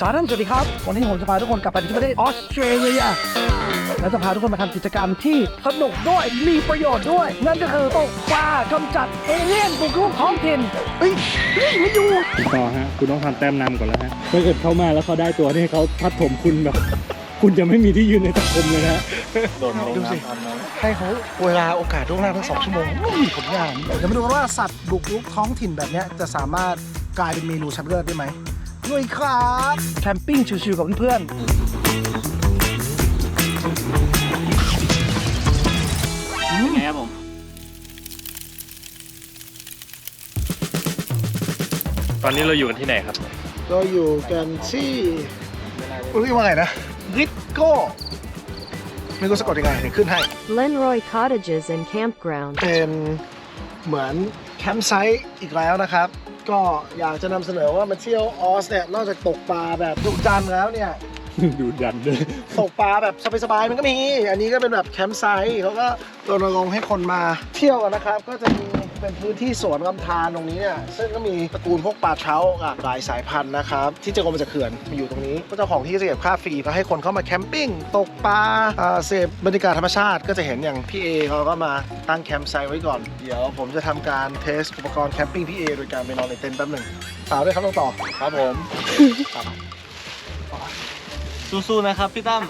สวัสดีครับ วันนี้ผมจะพาทุกคนกลับไปที่ประเทศออสเตรเลีย และจะพาทุกคนมาทำกิจกรรมที่สนุกด้วยมีประโยชน์ด้วย นั่นก็คือตกปลากำจัดเอเลี่ยนบุกรุกท้องถิ่นเฮ้ยเฮ้ยไม่อยู่ต่อฮะ คุณต้องทำแต้มนำก่อนแล้วฮะถ้าเกิดเข้ามาแล้วเขาได้ตัวนี่เขาทัดถมคุณแบบ คุณจะไม่มีที่ยืนในสังคมเลยนะโดนดูสิให้เขาเวลาโอกาสล่วงหน้าทั้งสองชั่วโมงม่มีผลงานเดี๋ยวมาดูกันว่าสัตว์บุกรุกท้องถิ่นแบบนี้จะสามารถกลายเป็นเมนูชั้นเลิศได้ไหม ด้วยครับแคมปิ้งชิวๆกับเพื่อนๆไงครับผมตอนนี้เราอยู่กันที่ไหนครับเราอยู่กันที่เรียกว่าไงนะริโก้ไม่รู้สะกดยังไงเดี๋ยวขึ้นให้ Glenroy Cottages and Campground. เป็นเหมือนแคมป์ไซต์อีกแล้วนะครับ ก็อยากจะนำเสนอว่ามาเที่ยวออสเนี่ยนอกจากตกปลาแบบดุดันแล้วเนี่ย ดูดันด้วยตกปลาแบบสบายๆมันก็มี อันนี้ก็เป็นแบบแคมป์ไซต์เขาก็รณรงค์ให้คนมาเที่ยวกันนะครับ ก็จะมี เป็นพื้นที่สวนลำธารตรงนี้เนี่ยซึ่งก็มีตระกูลพวกปลาเช้าหลากหลายสายพันธุ์นะครับที่จะกรมมาจากเขื่อนมาอยู่ตรงนี้ก็เจ้าของที่จะเก็บค่าฟรีก็ให้คนเข้ามาแคมปิ้งตกปลาอ่าเสพบรรยากาศธรรมชาติก็จะเห็นอย่างพี่เอเขาก็มาตั้งแคมป์ไซต์ไว้ก่อนเดี๋ยวผมจะทำการเทสอุปกรณ์แคมปิ้งพี่เอโดยการไปนอนในเต็นท์แป๊บหนึ่งฝากด้วยครับน้องต่อครับผมสู้ๆนะครับพี่ตั้ม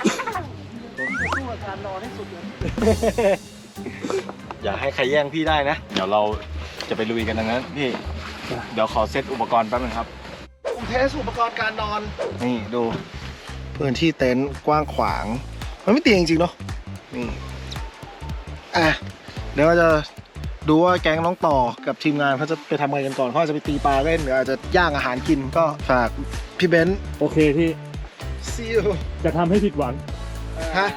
สู้กับการนอนให้สุดเลย อย่าให้ใครแย่งพี่ได้นะ เดี๋ยวเราจะไปลุยกันดังนั้นพี่ เดี๋ยวขอเซตอุปกรณ์แป๊บนึงครับ ผมเทสอุปกรณ์การนอน นี่ดู พื้นที่เต็นท์กว้างขวาง มันไม่เตียงจริงๆเนาะนี่อะเดี๋ยวเราจะดูว่าแก๊งน้องต่อกับทีมงานเขาจะไปทำอะไรกันก่อนเขาอาจจะไปตีปลาเล่นหรืออาจจะย่างอาหารกินก็ฝากพี่เบนซ์โอเคที่ซีอูจะทำให้ผิดหวัง ฮะ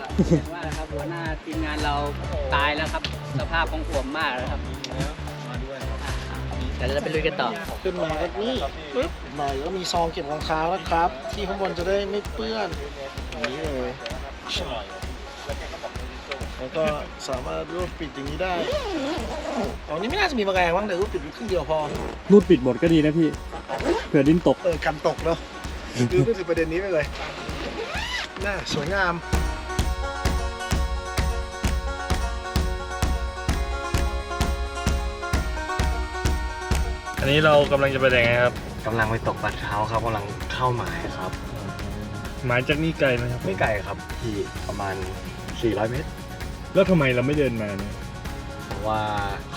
ว่านะครับหัวหน้าทีมงานเราตายแล้วครับ สภาพของขวมมากแล้วครับเดี๋ยวเราจะไปลุยกันต่อ ขึ้นมาก็นี่ปึ๊บหน่อยก็มีซองเก็บรองเท้านะครับ ที่ข้างบนจะได้ไม่เปื้อนอย่างนี้เลยแล้วก็สามารถรูดปิดอย่างนี้ได้ตอนนี้ไม่น่าจะมีแมลงมั้งเดี๋ยวรูดปิดครึ่งเดียวพอ รูดปิดหมดก็ดีนะพี่เผื่อดิ้นตก เออกันตกเนาะดูนึกถึงประเด็นนี้ไปเลย น่าสวยงาม นนี้เรากำลังจะไปไหนครับ กำลังไปตกปลาเช้าครับกำลังเข้าหมายครับ หมายจากนี่ไกลไหมครับ ไม่ไกลครับพี่ประมาณ 400 เมตร แล้วทำไมเราไม่เดินมาเนี่ยเพราะว่า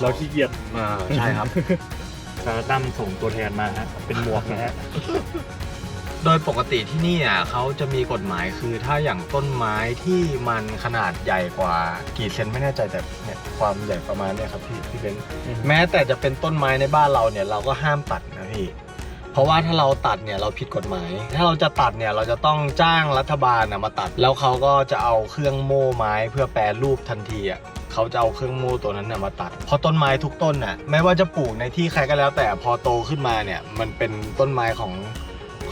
เราขี้เกียจ อ่าใช่ครับตาตั้มส่งตัวแทนมาฮะ เป็นหมวกนะฮะ โดยปกติที่นี่อะเขาจะมีกฎหมายคือถ้าอย่างต้นไม้ที่มันขนาดใหญ่กว่ากี่เซนไม่แน่ใจแต่เนี่ยความใหญ่ประมาณเนี่ยครับพี่พี่เบนซ์อืมแม้แต่จะเป็นต้นไม้ในบ้านเราเนี่ยเราก็ห้ามตัดนะพี่เพราะว่าถ้าเราตัดเนี่ยเราผิดกฎหมาย ถ้าเราจะตัดเนี่ยเราจะต้องจ้างรัฐบาลนะมาตัด แล้วเขาก็จะเอาเครื่องโม่ไม้เพื่อแปรรูปทันทีอะเขาจะเอาเครื่องโม่ตัวนั้นน่ะมาตัดเพราะต้นไม้ทุกต้นน่ะไม่ว่าจะปลูกในที่ใครก็แล้วแต่พอโตขึ้นมาเนี่ยมันเป็นต้นไม้ของ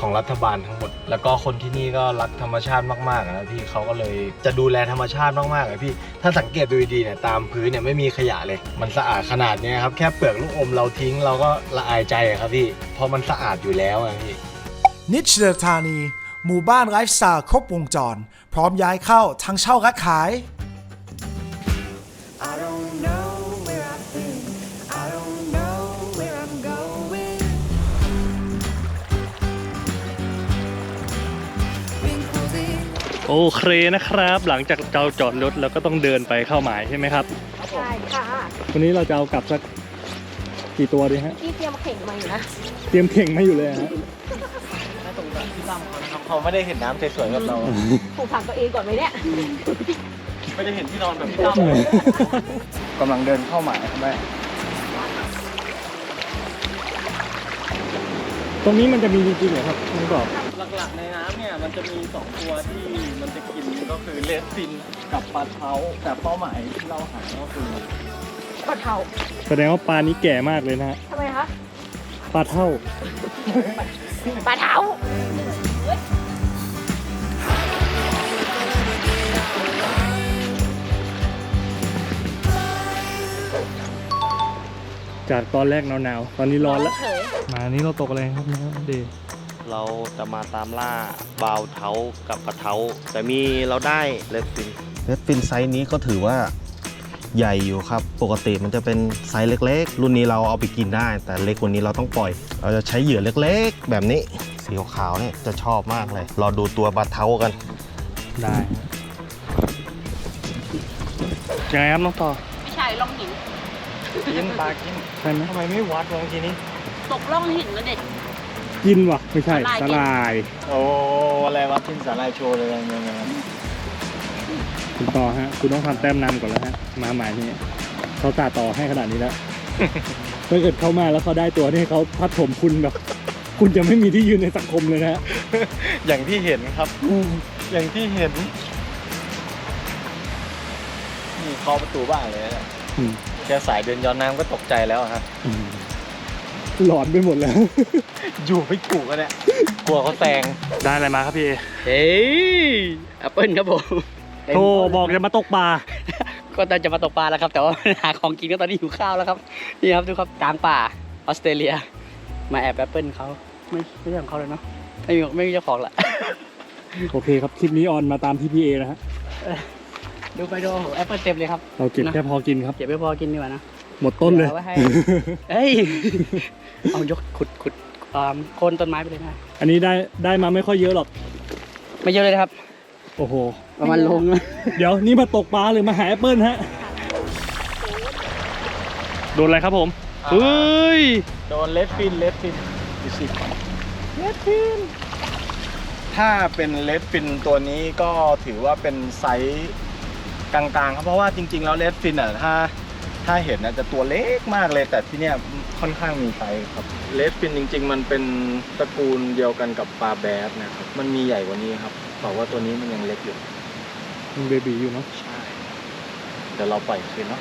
ของรัฐบาลทั้งหมด แล้วก็คนที่นี่ก็รักธรรมชาติมากๆนะพี่เขาก็เลยจะดูแลธรรมชาติมากๆเลยพี่ ถ้าสังเกตดูดีๆเนี่ยตามพื้นเนี่ยไม่มีขยะเลย มันสะอาดขนาดนี้ครับแค่เปลือกลูกอมเราทิ้งเราก็ละอายใจครับพี่เพราะมันสะอาดอยู่แล้วอะพี่นิชเดอร์ธานี หมู่บ้านไลฟ์สไตล์ครบวงจร พร้อมย้ายเข้าทั้งเช่าและขาย โอเคนะครับ หลังจากเราจอดรถเราก็ต้องเดินไปเข้าหมายใช่ไหมครับ ใช่ค่ะวันนี้เราจะเอากลับสักกี่ตัวดีฮะพี่เตรียมเข่งมาอยู่นะเตรียมเข่งไม่อยู่เลยฮะน่าสงสารพี่ตั้มเขานะครับเขาไม่ได้เห็นน้ำสวยๆแบบเราผูกผักตัวเองก่อนไหมเนี่ยไม่ได้เห็นที่นอนแบบพี่ตั้มกำลังเดินเข้าหมายครับแม่ตรงนี้มันจะมีจริงๆเหรอครับน้องบอก หลักๆในน้ำเนี่ยมันจะมีสองตัวที่มันจะกินก็คือเลสฟินกับปลาเท้าแต่เป้าหมายที่เราหาก็คือปลาเทาแสดงว่าปลานี้แก่มากเลยนะฮะทำไมคะปลาเท่า ปลาเทาจากตอนแรกหนาวๆตอนนี้ร้อนแล้วเฉย มาอันนี้เราตกอะไรครับน้องเดย์ เราจะมาตามล่าบาวเทากับกระเทาแต่มีเราได้เลดฟินเลดฟินไซส์นี้ก็ถือว่าใหญ่อยู่ครับ ปกติมันจะเป็นไซส์เล็กๆ รุ่นนี้เราเอาไปกินได้ แต่เล็กกว่านี้เราต้องปล่อย เราจะใช้เหยื่อเล็กๆ แบบนี้ สีขาวๆเนี่ยจะชอบมากเลย รอดูตัวปลาเท้ากัน ได้ยังไงครับน้องต่อไม่ใช่ล่องหินกินปลากินใช่ไหมทำไมไม่วัดวงทีนี้ ตกล่องหินแล้วเด็ก กินวะไม่ใช่สาสหร่ายลายโอ้อะไรวะทิ้งสาลายโชว์เลยยังไงคุณต่อฮะ คุณต้องทำแต้มนำก่อนแล้วฮะ มาหมายนี้เขาตาต่อให้ขนาดนี้แล้วถ้าเกิดเข้ามาแล้วเขาได้ตัวนี่เขาพัดถมคุณแบบ คุณจะไม่มีที่ยืนในสังคมเลยนะฮะอย่างที่เห็นครับอย่างที่เห็นนี่เคาะประตูบ้านเลยนะอืมแค่สายเดินย้อนน้ำก็ตกใจแล้วอะฮะอืม หลอนไปหมดแล้ว อยู่ไม่กูกันเนี่ยกลัวเขาแซงได้อะไรมาครับพี่ เฮ้ยแอปเปิลครับผมโธ่บอกจะมาตกปลา ก็ตอนจะมาตกปลาแล้วครับ แต่ว่าหาของกินก็ตอนนี้หิวข้าวแล้วครับ นี่ครับดูครับกลางป่าออสเตรเลีย มาแอบแอปเปิลเขาไม่ไม่ใช่ของเขาเลยเนาะ ไม่มีไม่มีเจ้าของละ โอเคครับ คลิปนี้ออนมาตามที่พี่เอนะฮะ ดูไปดูโอ้โหแอปเปิลเต็มเลยครับ เราเก็บนะแค่พอกินครับ เก็บไม่พอกินดีกว่านะ หมดต้นเลยอาไว้ให้ เอ้ย เอายกขุดขุดอ่าโคนต้นไม้ไปเลยนะ อันนี้ได้ได้มาไม่ค่อยเยอะหรอก ไม่เยอะเลยนะครับ โอ้โห ประมาณโลงนะเดี๋ยวนี่มาตกปลาหรือมาหาแอปเปิลฮะ โดนอะไรครับผมอ่าเฮ้ย โดนเลดฟินเลดฟินดูสิเลดฟิน ถ้าเป็นเลดฟินตัวนี้ก็ถือว่าเป็นไซส์กลางๆครับเพราะว่าจริงๆแล้วเลดฟินอะถ้า ถ้าเห็นน่ะจะตัวเล็กมากเลย แต่ที่เนี้ยค่อนข้างมีไซส์ครับเลดฟินจริง ๆ มันเป็นตระกูลเดียวกันกับปลาแบดนะครับ มันมีใหญ่กว่านี้ครับแต่ว่าตัวนี้มันยังเล็กอยู่มันเบบีอยู่เนาะใช่เดี๋ยวเราปล่อยคืนเนาะ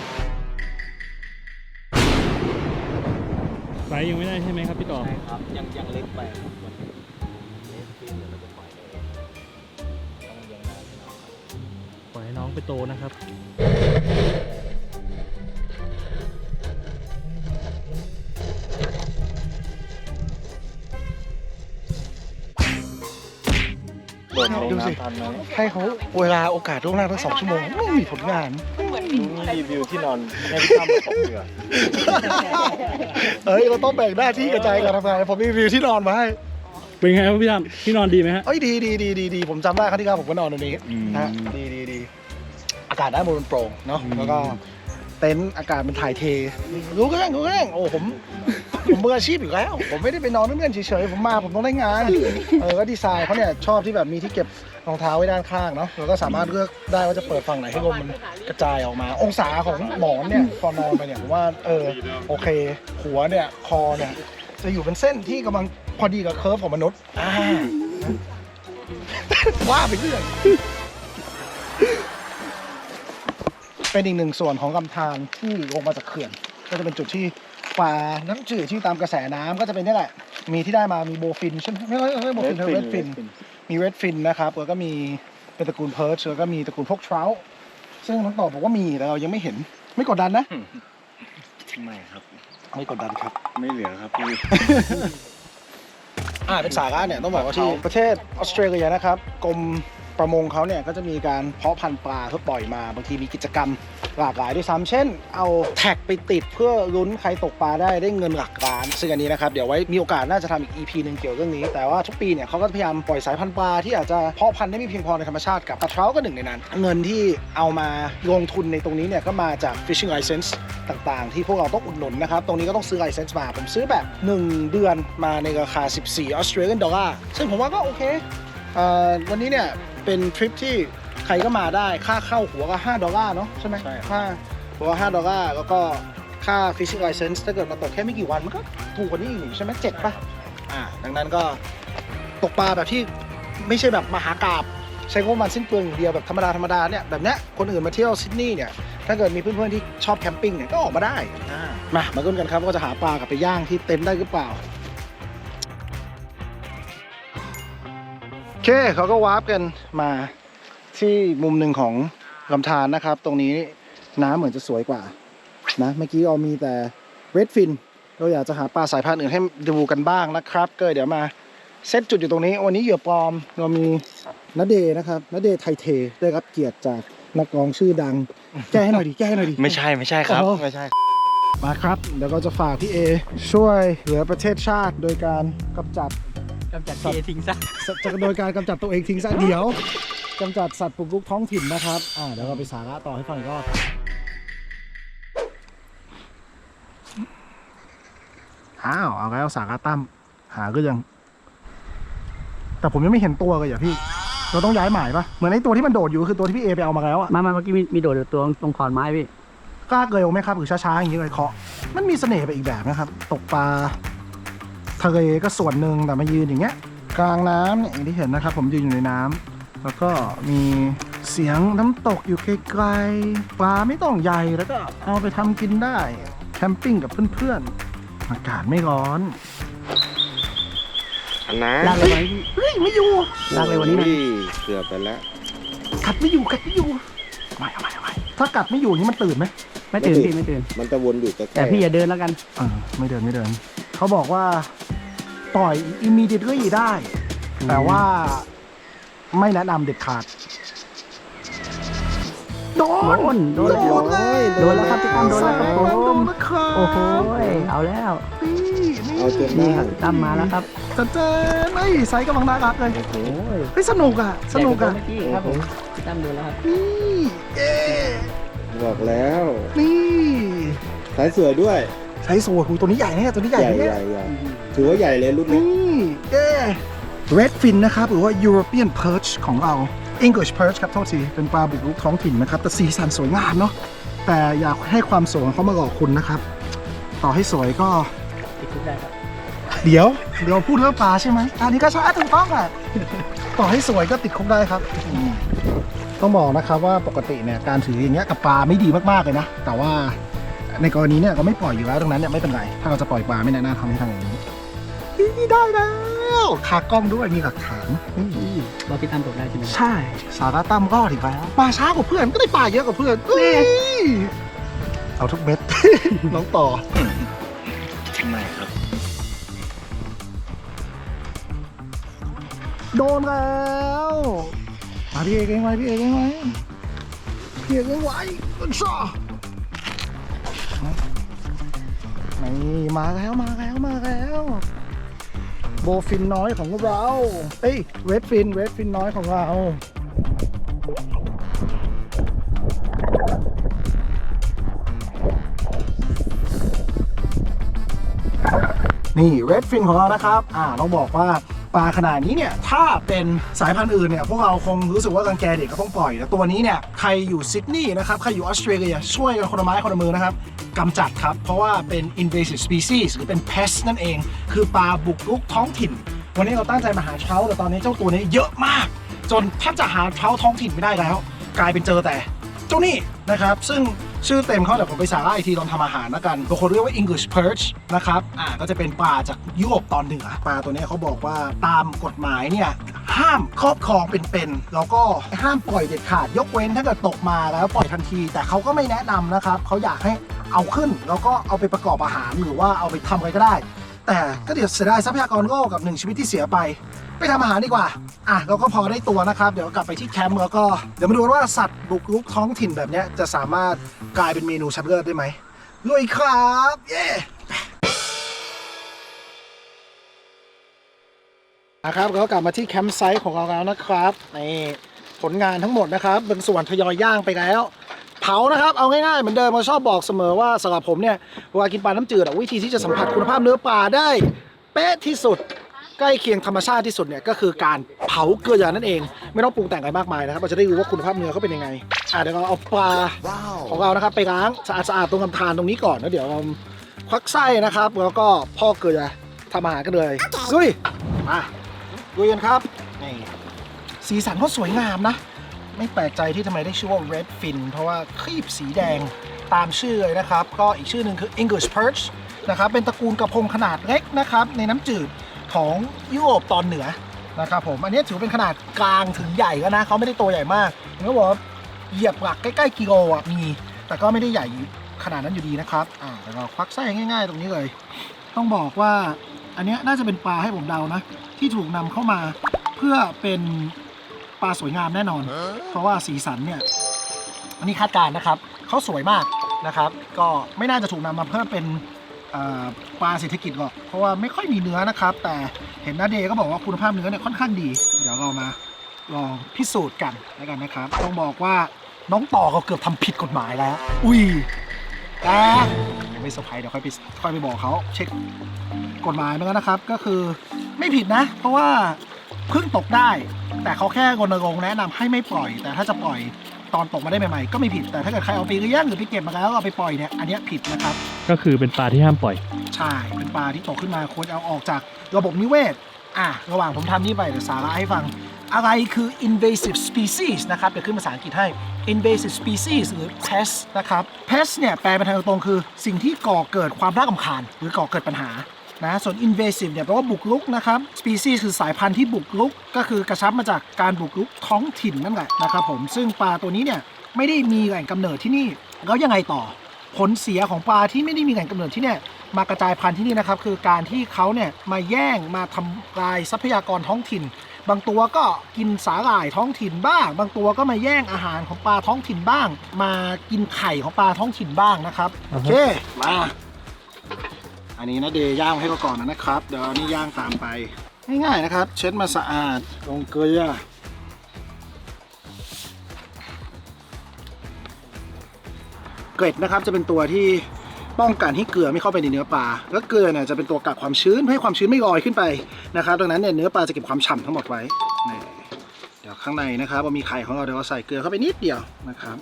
ไซส์ยังไม่ได้ใช่ไหมครับพี่ต่อใช่ครับยังยังเล็กไปครับตัวนี้เลดฟินเดี๋ยวเราจะปล่อยเลยต้องเลี้ยงนานหน่อยครับปล่อยให้น้องไปโตนะครับ โดนลงดูสิ น้ำทันไหมให้เขาเวลาโอกาสล่วงหน้าทั้งสองชั่วโมงไม่มีผลงาน นี่รีวิวที่นอนให้พี่ตั้มมาตกเรือเอ้ย เราต้องแบ่งหน้าที่กระจายการทำงานผมมีรีวิวที่นอนมาให้ เป็นไงครับพี่ดำพี่นอนดีไหมฮะ เอ้ยดีดีดีดีดีผมจำได้ครั้งที่แล้วผมก็นอนตรงนี้อืมนะฮะดีดีดีอากาศด้านบนมันโปร่งเนาะอืม แล้วก็เต็นท์อากาศมันถ่ายเทรู้ก็แรงรู้ก็แรงโอ้ผม ผมมืออาชีพอยู่แล้ว ผมไม่ได้ไปนอนเพื่อนๆเฉยๆผมมาผมต้องได้งานเออก็ดีไซน์เขาเนี่ยชอบที่แบบมีที่เก็บรองเท้าไว้ด้านข้างเนาะแล้วก็สามารถเลือกได้ว่าจะเปิดฝั่งไหนให้ลมมันกระจายออกมา องศาของหมอนเนี่ยตอนนอนไปเนี่ยผมว่าเออโอเค หัวเนี่ยคอเนี่ยจะอยู่เป็นเส้นที่กำลังพอดีกับเคิร์ฟของมนุษย์อ่าว่าไปเรื่อยเป็นอีกหนึ่งส่วนของลำธารที่ลงมาจากเขื่อน ก็จะเป็นจุดที่ ปลาน้ำจืดที่ตามกระแสน้ำก็จะเป็นนี่แหละ มีที่ได้มามีโบฟินใช่ไหมไม่ใช่ไม่ใช่โบฟินเรดฟิน มีเรดฟินนะครับแล้วก็มีเป็นตระกูลเพิร์ชแล้วก็มีตระกูลพวกทราวซึ่งน้องต่อบอกว่ามีแต่เรายังไม่เห็น ไม่กดดันนะ ไม่ครับ ไม่กดดันครับ ไม่เหลือครับพี่อ่าเป็นสาระเนี่ยต้องบอกว่าที่ประเทศออสเตรเลียนะครับกรม ประมงเขาเนี่ยก็จะมีการเพาะพันธุ์ปลาเพื่อปล่อยมาบางทีมีกิจกรรมหลากหลายด้วยซ้ำเช่น เอาแท็กไปติดเพื่อลุ้นใครตกปลาได้ได้เงินหลักล้าน ซึ่งอันนี้นะครับเดี๋ยวไว้มีโอกาสน่าจะทำอีก EP หนึ่งเกี่ยวกับเรื่องนี้ แต่ว่าทุกปีเนี่ยเขาก็พยายามปล่อยสายพันธุ์ปลาที่อาจจะเพาะพันธุ์ได้ไม่เพียงพอในธรรมชาติกับปลาเท้าก็หนึ่งในนั้น เงินที่เอามาลงทุนในตรงนี้เนี่ยก็มาจาก fishing license ต่างๆ ที่พวกเราต้องอุดหนุนนะครับตรงนี้ก็ต้องซื้อ license มาผมซื้อแบบ 1 เดือนมาในราคา 14ออสเตรเลียนดอลลาร์ซึ่งผมว่าก็โอเควันนี้เนี่ย เป็นทริปที่ใครก็มาได้ค่าเข้าหัวก็ 5 ดอลลาร์เนาะใช่ไหมใช่ครับ ค่าหัว5ดอลลาร์แล้วก็ค่า fishing license ถ้าเกิดมาตกแค่ไม่กี่วัน มันก็ถูกกว่านี้อีกนี่ใช่ไหมเจ็ดป่ะ อ่าดังนั้นก็ตกปลาแบบที่ไม่ใช่แบบมหากราบใช้งบประมาณสิ้นเปลืองอย่างเดียวแบบธรรมดาธรรมดาเนี่ยแบบเนี้ยคนอื่นมาเที่ยวซิดนีย์เนี่ยถ้าเกิดมีเพื่อนๆที่ชอบแคมปิ้งเนี่ยก็ออกมาได้อ่ามามาลุ้นกันครับว่าจะหาปลากลับไปย่างที่เต็นท์ได้หรือเปล่า เคเขาก็วาร์ปกันมาที่มุมหนึ่งของลำธารนะครับ ตรงนี้น้ำเหมือนจะสวยกว่านะเมื่อกี้เรามีแต่เรดฟินเราอยากจะหาปลาสายพันธุ์อื่นให้ดูกันบ้างนะครับก็เดี๋ยวมาเซตจุดอยู่ตรงนี้ วันนี้เหยื่อปลอมเรามีนเดย์นะครับนเดย์ไทเทได้รับเกียรติจากนักร้องชื่อดัง แก้ให้หน่อยดิแก้ให้หน่อยดิไม่ใช่ไม่ใช่ครับโอ้ไม่ใช่ มาครับ เดี๋ยวก็จะฝากพี่เอช่วยเหลือประเทศชาติโดยการกำจัดกำจัดเกทิ้งซะจะโดยการกำจัดตัวเองทิ้งซะเดี๋ยวกำจัดสัตว์ปุกรุกท้องถิ่นนะครับอ่าเดี๋ยวเราไปสาระต่อให้ฟังอีกรอบอ้าวเอาแล้วสาระตั้มหาก็ยัง แต่ผมยังไม่เห็นตัวเลยอะพี่ เราต้องย้ายหมายปะเหมือนไอ้ตัวที่มันโดดอยู่คือตัวที่พี่เอไปเอามาแล้วอะมามาเมื่อกี้มีมีโดดอยู่ตัวตรงขอนไม้พี่กล้าเกลียวไหมครับหรือช้าๆอย่างนี้เลยเคาะมันมีเสน่ห์ไปอีกแบบนะครับ ตกปลา ทะเลก็ส่วนหนึ่งแต่มายืนอย่างเงี้ยกลางน้ำเนี่ยอย่างที่เห็นนะครับ ผมยืนอยู่ในน้ำแล้วก็มีเสียงน้ำตกอยู่ไกลๆปลาไม่ต้องใหญ่แล้วก็เอาไปทำกินได้แคมปิ้งกับเพื่อนๆอากาศไม่ร้อนอันนะลากเลยวันนี้เฮ้ยไม่อยู่ลากเลยวันนี้นะอุ้ยเกือบไปแล้วกัดไม่อยู่กัดไม่อยู่ไม่เอาไม่เอาไม่ถ้ากัดไม่อยู่อย่างนี้มันตื่นไหมไม่ตื่นพี่ไม่ตื่น มันจะวนอยู่ใกล้ๆแต่พี่อย่าเดินแล้วกันเออไม่เดินไม่เดิน เขาบอกว่า ปล่อย immediately ได้ แต่ว่าไม่แนะนำเด็ดขาด โดโดนนโดนโดนเลยโดนแล้วครับพี่ตั้มโดนแล้วครับผมโดนแล้วครับโอ้โหเอาแล้วนี่นี่เอาจนนี่ได้ครับพี่ตั้มมาแล้วครับจะเจอไม่ไซส์กำลังน่ารักเลยโอ้ยเฮ้ยสนุกอะสนุกอะเมื่อกี้ครับผมพี่ตั้มโดนแล้วครับนี่เอ๊บอกแล้ว นี่สายสวยด้วย ไซส์สวยหูตัวนี้ใหญ่เนี่ยตัวนี้ใหญ่ใหญ่เนี่ยใหญ่ใหญ่ถือว่าใหญ่เลยรุ่นนี้นี่เอ๊ Red Fin นะครับ หรือว่า European Perch ของเรา English Perch ครับโทษทีเป็นปลาบุกรุกท้องถิ่นนะครับ แต่สีสันสวยงามเนาะแต่อยากให้ความสวยของเขามาหลอกคุณนะครับ ต่อให้สวยก็ติดคุกได้ครับเดี๋ยวเดี๋ยวพูดเรื่องปลาใช่ไหมอันนี้ก็ใช่ถูกต้องอะต่อให้สวยก็ติดคุกได้ครับอืมต้องบอกนะครับว่าปกติเนี่ยการถืออย่างเงี้ยกับปลาไม่ดีมากๆเลยนะ แต่ว่า ในกรณีเนี่ยเราไม่ปล่อยอยู่แล้วตรงนั้นเนี่ยไม่เป็นไร ถ้าเราจะปล่อยปลาไม่แนะนำทำให้ทำอย่างนี้นี่ได้แล้วขากล้องด้วยมีหลักฐานนี่รอพี่ตั้มตกได้ใช่ไหมใช่ สาระตั้มก็ถึงแล้วมาช้ากว่าเพื่อนก็ได้ปลาเยอะกว่าเพื่อนเอ้ยเอาทุกเม็ด น้องต่อทำไมครับ โดนแล้วมาพี่เอกเองไว้พี่เอกเองไว้พี่เอกเองไว้กันซะ นี่มาแล้วมาแล้วมาแล้ว โบฟินน้อยของเรา เอ้ยเวดฟินเวดฟินน้อยของเรานี่เรดฟินของเรานะครับ อ่าต้องบอกว่าปลาขนาดนี้เนี่ย ถ้าเป็นสายพันธุ์อื่นเนี่ย พวกเราคงรู้สึกว่ากังแกเด็กก็ต้องปล่อยแต่ตัวนี้เนี่ย ใครอยู่ซิดนีย์นะครับ ใครอยู่ออสเตรเลียช่วยกันคนละไม้คนละมือนะครับ กำจัดครับ เพราะว่าเป็น invasive species หรือเป็น pest นั่นเอง คือปลาบุกรุกท้องถิ่น วันนี้เราตั้งใจมาหาเช้าแต่ตอนนี้เจ้าตัวนี้เยอะมาก จนแทบจะหาเช้าท้องถิ่นไม่ได้แล้ว กลายเป็นเจอแต่ เจ้านี่นะครับ ซึ่ง ชื่อเต็มเขาเดี๋ยวผมไปสาระอีกทีตอนทำอาหารแล้วกันบางคนเรียกว่า English perch นะครับอ่าก็จะเป็นปลาจากยุโรปตอนเหนือปลาตัวนี้เขาบอกว่าตามกฎหมายเนี่ยห้ามครอบครองเป็นๆแล้วก็ห้ามปล่อยเด็ดขาด ยกเว้นถ้าเกิดตกมาแล้วปล่อยทันที แต่เขาก็ไม่แนะนำนะครับเขาอยากให้เอาขึ้น แล้วก็เอาไปประกอบอาหารหรือว่าเอาไปทำอะไรก็ได้ แต่ก็เดี๋ยวเสียดายทรัพยากรโลกกับหนึ่งชีวิตที่เสียไป ไปทำอาหารดีกว่า อะเราก็พอได้ตัวนะครับ เดี๋ยวกลับไปที่แคมป์แล้วก็เดี๋ยวมาดูกันว่าสัตว์บุกรุกท้องถิ่นแบบเนี้ยจะสามารถกลายเป็นเมนูชั้นเลิศได้ไหมลุยครับเย้นะครับเราก็กลับมาที่แคมป์ไซต์ของเราแล้วนะครับนี่ผลงานทั้งหมดนะครับบางส่วนทยอยย่างไปแล้ว เผานะครับเอาง่ายๆเหมือนเดิมเราชอบบอกเสมอว่าสำหรับผมเนี่ยเวลากินปลาน้ำจืดอะวิธีที่จะสัมผัสคุณภาพเนื้อปลาได้ เป๊ะที่สุด ใกล้เคียงธรรมชาติที่สุดเนี่ยก็คือการเผาเกลือนั่นเอง ไม่ต้องปรุงแต่งอะไรมากมายนะครับเราจะได้รู้ว่าคุณภาพเนื้อเขาเป็นยังไงอะเดี๋ยวเราเอาปลาของเรานะครับไปล้างสะอาดๆตรงลำธารตรงนี้ก่อนแล้วเดี๋ยวเราควักไส้นะครับแล้วก็พอกเกลือทำอาหารกันเลยลุยมาลุยกันครับนี่สีสันเขาสวยงามนะ ไม่แปลกใจที่ทำไมได้ชื่อว่า red fin เพราะว่าครีบสีแดงตามชื่อเลยนะครับ ก็อีกชื่อหนึ่งคือ English perch นะครับเป็นตระกูลกระพงขนาดเล็กนะครับในน้ำจืด ของยุโรปตอนเหนือนะครับผมอันนี้ถือเป็นขนาดกลางถึงใหญ่ก็นะเขาไม่ได้ตัวใหญ่มากผมก็บอกเหยียบหลักใกล้ๆกิโลอะมี แต่ก็ไม่ได้ใหญ่ขนาดนั้นอยู่ดีนะครับอ่าเดี๋ยวเราควักไส้ง่าย ๆ ตรงนี้เลย ต้องบอกว่าอันนี้น่าจะเป็นปลาให้ผมเดานะ ที่ถูกนำเข้ามาเพื่อเป็นปลาสวยงามแน่นอน เพราะว่าสีสันเนี่ยอันนี้คาดการณ์นะครับเขาสวยมากนะครับ ก็ไม่น่าจะถูกนำมาเพื่อเป็น ปลาเศรษฐกิจหรอก เพราะว่าไม่ค่อยมีเนื้อนะครับ แต่เห็นนาเดก็บอกว่าคุณภาพเนื้อเนี่ยค่อนข้างดี เดี๋ยวเรามาลองพิสูจน์กันแล้วกันนะครับ ต้องบอกว่าน้องต่อเขาเกือบทำผิดกฎหมายแล้ว อุ้ยแต่ยังไม่เซอร์ไพรส์เดี๋ยวค่อยไปค่อยไปบอกเขาเช็คกฎหมายมาแล้วนะครับ ก็คือไม่ผิดนะ เพราะว่าเพิ่งตกได้ แต่เขาแค่รณรงค์แนะนำให้ไม่ปล่อย แต่ถ้าจะปล่อย ตอนตกมาได้ใหม่ๆก็ไม่ผิดแต่ถ้าเกิดใครเอาไปเลี้ยงหรือไปเก็บมาแล้วเอาไปปล่อยเนี่ยอันเนี้ยผิดนะครับ ก็คือเป็นปลาที่ห้ามปล่อย ใช่เป็นปลาที่ตกขึ้นมาควรเอาออกจากระบบนิเวศ อะ ระหว่างผมทำนี่ไปเดี๋ยวสาระให้ฟัง อะไรคือ invasive species นะครับ เดี๋ยวขึ้นภาษาอังกฤษให้ invasive species หรือ pest นะครับ pest เนี่ยแปลเป็นทางตรงๆคือ สิ่งที่ก่อเกิดความน่ารำคาญหรือก่อเกิดปัญหา นะส่วน invasive เนี่ยแปลว่าบุกรุกนะครับ species คือสายพันธุ์ที่บุกรุก ก็คือกระชับมาจากการบุกรุกท้องถิ่นนั่นแหละนะครับผมซึ่งปลาตัวนี้เนี่ยไม่ได้มีแหล่งกำเนิดที่นี่แล้วยังไงต่อ ผลเสียของปลาที่ไม่ได้มีแหล่งกำเนิดที่เนี่ยมากระจายพันธุ์ที่นี่นะครับคือการที่เขาเนี่ยมาแย่งมาทำลายทรัพยากรท้องถิ่น บางตัวก็กินสาหร่ายท้องถิ่นบ้าง บางตัวก็มาแย่งอาหารของปลาท้องถิ่นบ้าง มากินไข่ของปลาท้องถิ่นบ้างนะครับโอเคมา อันนี้นะเดย่างให้เราก่อนนะครับ เดี๋ยวนี้ย่างตามไป ง่ายๆนะครับ เช็ดมาสะอาดลงเกลือเกล็ดนะครับจะเป็นตัวที่ป้องกันให้เกลือไม่เข้าไปในเนื้อปลา แล้วเกลือเนี่ยจะเป็นตัวกักความชื้นเพื่อให้ความชื้นไม่ลอยขึ้นไปนะครับ ดังนั้นเนี่ยเนื้อปลาจะเก็บความฉ่ำทั้งหมดไว้ เดี๋ยวข้างในนะครับเรามีไข่ของเราเดี๋ยวเราใส่เกลือเข้าไปนิดเดียวนะครับ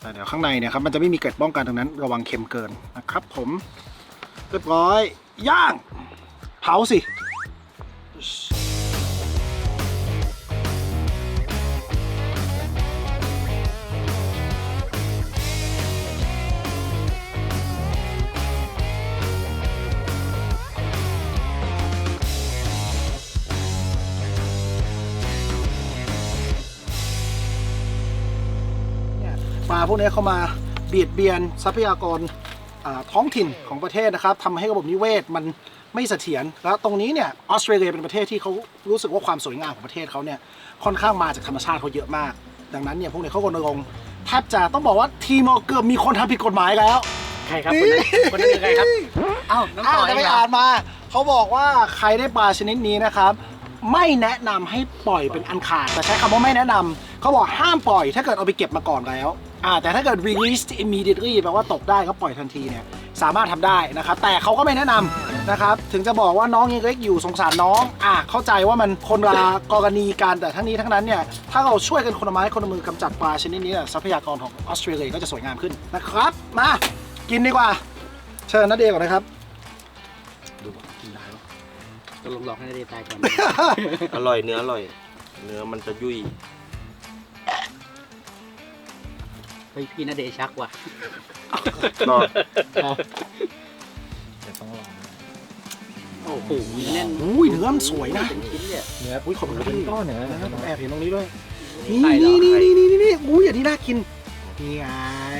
แต่เดี๋ยวข้างในเนี่ยครับมันจะไม่มีเกล็ดป้องกันตรงนั้นระวังเค็มเกินนะครับ ผมเรียบร้อยย่าง เผาสิ พวกนี้เข้ามาเบียดเบียนทรัพยากรอ่าท้องถิ่นของประเทศนะครับทำให้ระบบนิเวศมันไม่เสถียรแล้วตรงนี้เนี่ยออสเตรเลียเป็นประเทศที่เขารู้สึกว่าความสวยงามของประเทศเขาเนี่ยค่อนข้างมาจากธรรมชาติเขาเยอะมาก ดังนั้นเนี่ยพวกนี้เขารณรงค์แทบจะต้องบอกว่าทีมเราเกือบมีคนทำผิดกฎหมายแล้วใครครับคนนั้นคนนั้นคือใครครับอ้าวน้องอ่าต่อจะไปเงเหรอ่านมาเขาบอกว่าใครได้ปลาชนิดนี้นะครับ ไม่แนะนำให้ปล่อยเป็นอันขาดแต่ใช้คำว่าไม่แนะนำเขาบอกห้ามปล่อยถ้าเกิดเอาไปเก็บมาก่อนแล้ว อ่าแต่ถ้าเกิด release immediately แปลว่าตกได้ก็ปล่อยทันทีเนี่ยสามารถทำได้นะครับ แต่เขาก็ไม่แนะนำนะครับ ถึงจะบอกว่าน้องยังเล็กอยู่สงสารน้อง อะเข้าใจว่ามันคนละกรณีกันแต่ทั้งนี้ทั้งนั้นเนี่ย ถ้าเราช่วยกันคนละไม้คนละมือกำจัดปลาชนิดนี้เนี่ยทรัพยากรของออสเตรเลียก็จะสวยงามขึ้นนะครับ มากินดีกว่า เชิญนะเดย์ก่อนนะครับจะลงหลอกให้นาเดย์ตายก่อน อร่อยเนื้ออร่อย เนื้อมันจะยุ่ย ฮ้ยพี่นาเดย์ชักว่ะก็โอ้โหแน่นอุ้ยเนื้อมันสวยนะเป็นชิ้นเนี่ยเนื้ออุ้ยขอบคุณครับพี่ก้อนเนื้อผมแอบเห็นตรงนี้ด้วยมีนี่ไข่เหรอนี่นี่นี่นี่นี่อุ้ยอย่างนี้น่ากินนี่ไง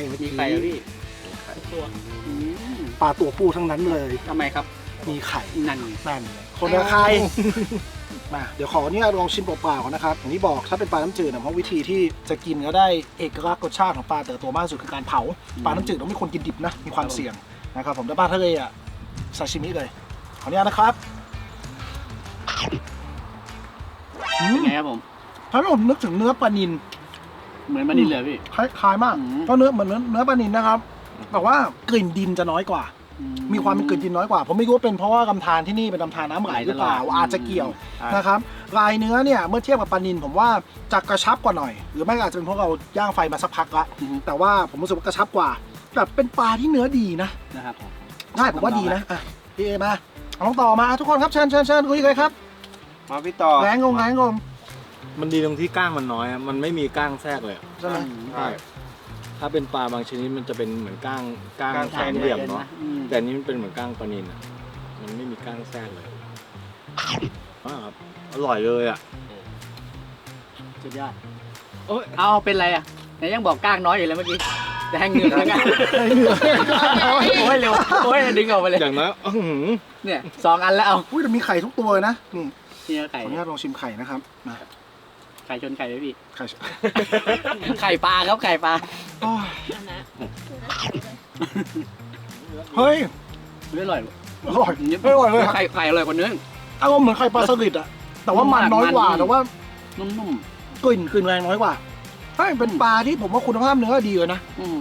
เมื่อมีกี้ไข่แล้วพี่ตัวอืมปลาตัวผู้ทั้งนั้นเลยทำไมครับ มีไข่นั่นนั่นคนละไข่ มาเดี๋ยวขอเนี่ยลองชิมเปล่าๆก่อนนะครับอย่างที่บอกถ้าเป็นปลาน้ำจืดนะเพราะวิธีที่จะกินก็ได้เอกลักษณ์รสชาติของปลาแต่ละตัวมากที่สุดคือการเผาปลาน้ำจืดต้องมีคนกินดิบนะมีความเสี่ยงนะครับผมแต่ปลาทะเลอะซาชิมิเลยขออนุญาตนะครับอืเป็นมไงครับผมถ้าผมนึกถึงเนื้อปลานินเหมือนมันนี่เลยพี่คล้ายๆมากอืมก็เนื้อเหมือนเนื้อเนื้อปลานินนะครับแต่ว่ากลิ่นดินจะน้อยกว่าอื มีความเป็นกลิ่นดินน้อยกว่า ผมไม่รู้ว่าเป็นเพราะว่าลำธารที่นี่เป็นลำธารน้ำไหลหรือเปล่าไหลตลอดอาจจะเกี่ยวใช่นะครับลายเนื้อเนี่ยเมื่อเทียบกับปลานินผมว่าจะกระชับกว่าหน่อย หรือไม่ก็อาจจะเป็นเพราะเราย่างไฟมาสักพักละอือฮึแต่ว่าผมรู้สึกว่ากระชับกว่าแบบเป็นปลาที่เนื้อดีนะนะครับผมใช่ผมว่าดีนะอะพี่เอมาเอาลองต่อมาทุกคนครับเชิญเชิญเชิญคุยเลยครับมาพี่ต่อแรงงงแรงงงมันดีตรงที่ก้างมันน้อยอะมันไม่มีก้างแทรกเลยอะใช่ไหม ใช่ ถ้าเป็นปลาบางชนิดมันจะเป็นเหมือนก้างก้างก้างสามเหลี่ยมเนาะอืม แต่อันนี้มันเป็นเหมือนก้างปลานินอะมันไม่มีก้างแทรกเลยอ่าครับอร่อยเลยอะ สุดยอดโอ้ย เอาเป็นไรอะไหนยังบอกก้างน้อยอยู่เลยเมื่อกี้ จะให้เหงือกแล้วกันให้เหงื่อโอ้ยเร็วโอ้ยดึงออกไปเลย อย่างน้อยอื้อหือเนี่ยสองอันแล้วเอาอุ้ยแต่มีไข่ทุกตัวเลยนะนี่นี่ไข่ขออนุญาตลองชิมไข่นะครับมา ไข่ชนไข่ไหมพี่ไข่ไข่ปลาครับไข่ปลาโอ้ยเฮ้ยไม่อร่อยอร่อยไม่อร่อยเลยอะไข่ไข่อร่อยกว่าเนื้ออารมณ์เหมือนไข่ปลาสลิดอะแต่ว่ามันน้อยกว่ามัน แต่ว่านุ่มกลิ่นกลิ่นแรงน้อยกว่าถ้าเป็นปลาที่ผมว่าคุณภาพเนื้อดีเลยนะ ๆอืม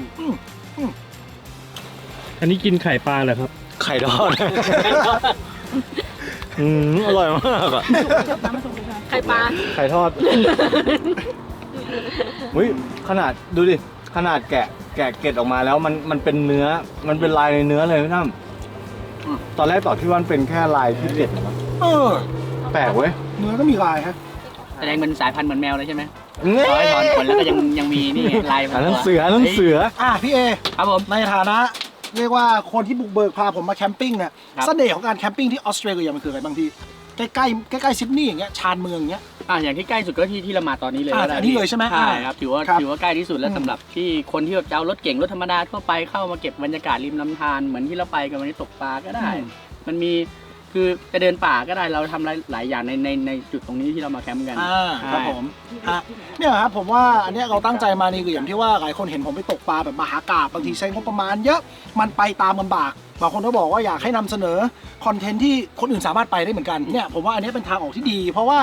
อันนี้กินไข่ปลาเหรอครับ ไข่ทอด อืมอร่อยมากอะไข่ปลา ไข่ทอด อุ้ยขนาดดูดิ ขนาดแกะแกะเกล็ดออกมาแล้วมันมันเป็นเนื้อ มันเป็นลายในเนื้อเลยพี่ตั้มตอนแรกต่อที่ว่ามันเป็นแค่ลายที่เกล็ดนะครับเออ แปลกเว้ยเนื้อก็มีลายฮะ แสดงเป็นสายพันธุ์เหมือนแมวเลยใช่ไหมเน่ร้อยถอนขนแล้วก็ยังยังมีนี่ไงลายอันนั้นเสืออันนั้นเสือ อะพี่เอครับผมในฐานะ เรียกว่าคนที่บุกเบิกพาผมมาแคมปิ้งเนี่ยครับ เสน่ห์ของการแคมปิ้งที่ออสเตรเลียมันคืออะไรบางทีใกล้ๆใกล้ๆซิดนีย์อย่างเงี้ยชานเมืองอย่างเงี้ย อะอย่างที่ใกล้สุดก็ที่ที่เรามาตอนนี้เลยอะก็ด้อันนี้เลยใช่ไหมใช่อ่าครับถือว่าครับถือว่าใกล้ที่สุดแล้วอืม สำหรับที่คนที่จะเอารถเก่งรถธรรมดาทั่วไปเข้ามาเก็บบรรยากาศริมลำธารเหมือนที่เราไปกันวันนี้ตกปลาก็ได้ มันมี คือจะเดินป่าก็ได้เราทำหลายหลายอย่างในในในจุดตรงนี้ที่เรามาแคมป์กัน อ่าครับผมอะเนี่ยครับผมว่าอันเนี้ยเราตั้งใจมานี่คืออย่างที่ว่าหลายคนเห็นผมไปตกปลาแบบมหากาบบางทีใช้งบประมาณเยอะมันไปตามลำบากบางคนก็บอกว่าอยากให้นำเสนอคอนเทนต์ที่คนอื่นสามารถไปได้เหมือนกันเนี่ยผมว่าอันเนี้ยเป็นทางออกที่ดี เพราะว่า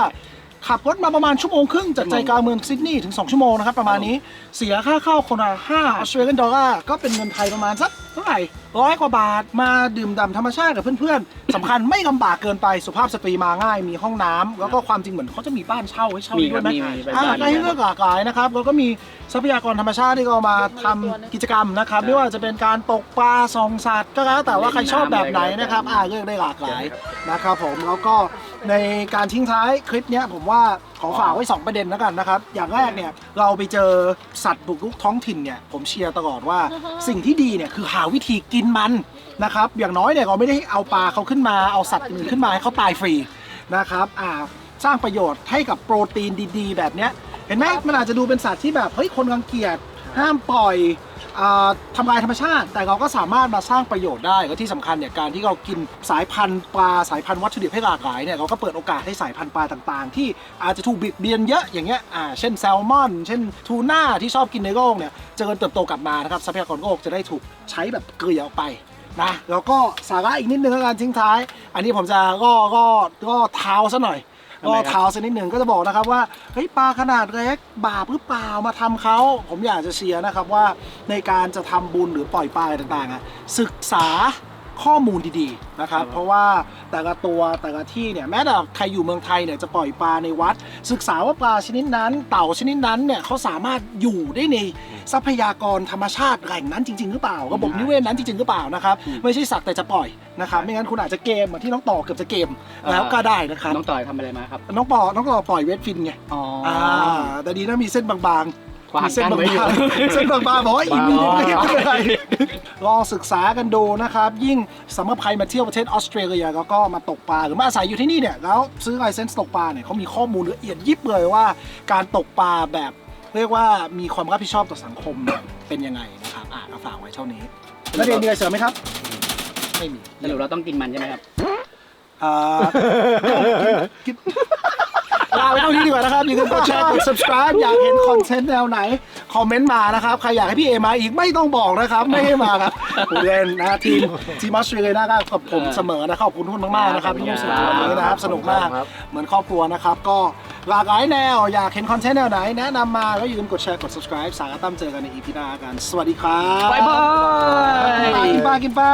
ขับรถมาประมาณชั่วโมงครึ่งจากใจกลางเมืองซิดนีย์ถึง 2 ชั่วโมงนะครับประมาณนี้เสียค่าเข้าคนละ5ออสเตรเลียนดอลลาร์ก็เป็นเงินไทยประมาณสักเท่าไหร่ ร้อยกว่าบาทมาดื่มด่ำธรรมชาติกับเพื่อนๆสำคัญไม่ลำบากเกินไปสุภาพสตรีมาง่าย มีห้องน้ำแล้วก็ความจริงเหมือนเขาจะมีบ้านเช่าให้เช่ามีด้วยไหมครับมีมีเป็นอ่าบ้านก็ให้เลือกหลากหลายนะครับแล้วก็มีทรัพยากรธรรมชาติที่เรามาทำกิจกรรมนะครับไม่ว่าจะเป็นการตกปลาส่องสัตว์ก็แล้วแต่ว่าใครชอบแบบไหนนะครับอ่าเลือกได้หลากหลาย นะครับผมแล้วก็ในการทิ้งท้ายคลิปเนี้ยผมว่า ขอฝากไว้ 2 ประเด็นแล้วกันนะครับ อย่างแรกเนี่ยเราไปเจอสัตว์บุกรุกท้องถิ่นเนี่ยผมเชียร์ตลอดว่าสิ่งที่ดีเนี่ยคือหาวิธีกินมันนะครับ อย่างน้อยเนี่ยเราไม่ได้เอาปลาเขาขึ้นมาเอาสัตว์อื่นขึ้นมาให้เขาตายฟรีนะครับอ่าสร้างประโยชน์ให้กับโปรตีนดี ๆ แบบเนี้ยเห็นไหมมันอาจจะดูเป็นสัตว์ที่แบบเฮ้ยคนรังเกียจ ห้ามปล่อยอทำลายธรรมชาติ แต่เราก็สามารถมาสร้างประโยชน์ได้และที่สำคัญเนี่ยการที่เรากินสายพันธุ์ปลาสายพันธุ์วัตถุดิบให้หลากหลายเนี่ยเราก็เปิดโอกาสให้สายพันธุ์ปลาต่างๆ ที่อาจจะถูกบิดเบียนเยอะอย่างเงี้ยอ่าเช่นแซลมอน เช่นทูน่าที่ชอบกินในโลกเนี่ยเจริญเติบโตกลับมานะครับทรัพยากรโลกจะได้ถูกใช้แบบเกลี่ยออกไปนะแล้วก็สาระอีกนิดนึงแล้วกันทิ้งท้าย อันนี้ผมจะก็ก็ก็เท้าซะหน่อย ก็เท้าสักนิดหนึ่งก็จะบอกนะครับว่าเฮ้ยปลาขนาดเล็กบาปหรือเปล่ามาทำเขาผมอยากจะเชียร์นะครับว่าในการจะทำบุญหรือปล่อยปลาอะไรต่างๆอะศึกษา ข้อมูลดีๆนะครับ เพราะว่าแต่ละตัวแต่ละที่เนี่ยแม้แต่ใครอยู่เมืองไทยเนี่ยจะปล่อยปลาในวัด ศึกษาว่าปลาชนิดนั้น เต่าชนิดนั้นเนี่ยเขาสามารถอยู่ได้ในทรัพยากรธรรมชาติแหล่งนั้นจริง ๆ หรือเปล่าระบบนิเวศนั้นจริงๆหรือเปล่านะครับไม่ใช่สักแต่จะปล่อยนะครับไม่งั้นคุณอาจจะเกมเหมือนที่น้องต่อเกือบจะเกมแล้วก็ได้นะครับน้องต่อยทำอะไรมาครับน้องปอน้องต่อปล่อยเวทฟินไงอ๋ออ่าแต่ดีนะมีเส้นบางๆข วางมีเส้นกั้นบาไว้อยู่ งๆเส้นบางๆบอกว่าอีกนิดนึงไม่เป็นไรลองศึกษากันดูนะครับ ยิ่งสำหรับใครมาเที่ยวประเทศออสเตรเลียแล้วก็มาตกปลาหรือมาอาศัยอยู่ที่นี่เนี่ยแล้วซื้อไลเซนส์ตกปลาเนี่ยเขามีข้อมูลละเอียดยิบเลยว่า การตกปลาแบบเรียกว่ามีความรับผิดชอบต่อสังคมเนี่ยเป็นยังไงนะครับอะก็ฝากไว้เท่านี้ แล้วเดนมีอะไรเสริมไหมครับ ไม่มีสรุปเราต้องกินมันใช่ไหมครับ อ่ากิน ลาไปเท่านี้ดีกว่านะครับอย่าลืมกดแชร์กด subscribe อยากเห็นคอนเทนต์แนวไหน คอมเมนต์มานะครับ ใครอยากให้พี่เอมาอีกไม่ต้องบอกนะครับ ไม่ให้มาครับผู้เล่นนะทีมทีมออสเตรเลียนะครับกับผมเสมอนะขอบคุณทุกคนมากๆนะครับที่ร่วมสนุกวันนี้นะครับสนุกมากเหมือนครอบครัวนะครับก็หลากหลายแนวอยากเห็นคอนเทนต์แนวไหนแนะนำมาก็อย่าลืมกดแชร์กด subscribe สาระตั้มเจอกันในอีพีหน้ากัน สวัสดีครับบ๊ายบายกินปลากินปลากินปลา